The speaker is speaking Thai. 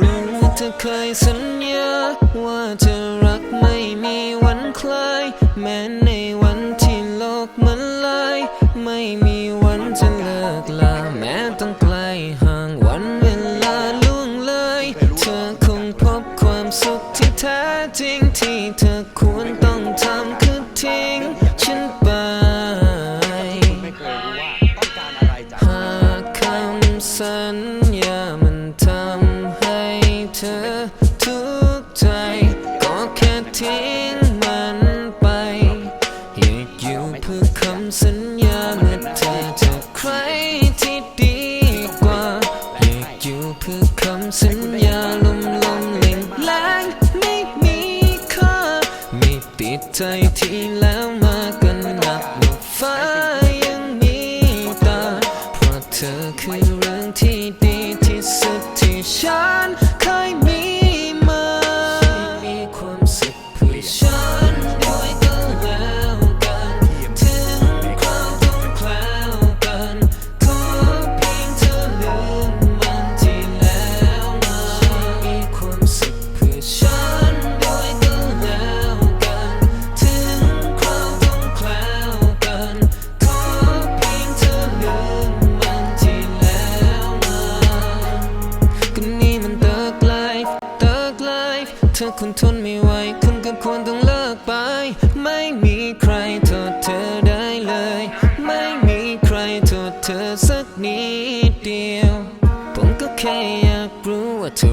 รู้ว่าถ้าเคยสัญญา ว่าจะรักไม่มีวันคลาย แม้ในวันที่โลกมันลาย ไม่มีวันจะเลิกลา แม้ต้องไกลห่างวันเวลาล่วงเลย เธอคงพบความสุขที่แท้จริงที่เธอควรต้องทำคือทิ้ง อยู่เพื่อคำสัญญาลมลมเล่งแรงไม่มีค่าไม่ติดใจที่แล้วมากันหนักหนักฟ้า อคุณทนไม่ไหวคุณก็ควรต้องเลิกไป ไม่มีใครโทษเธอได้เลย ไม่มีใครโทษเธอสักนิดเดียว ผมก็แค่อยากรู้ว่าเธอ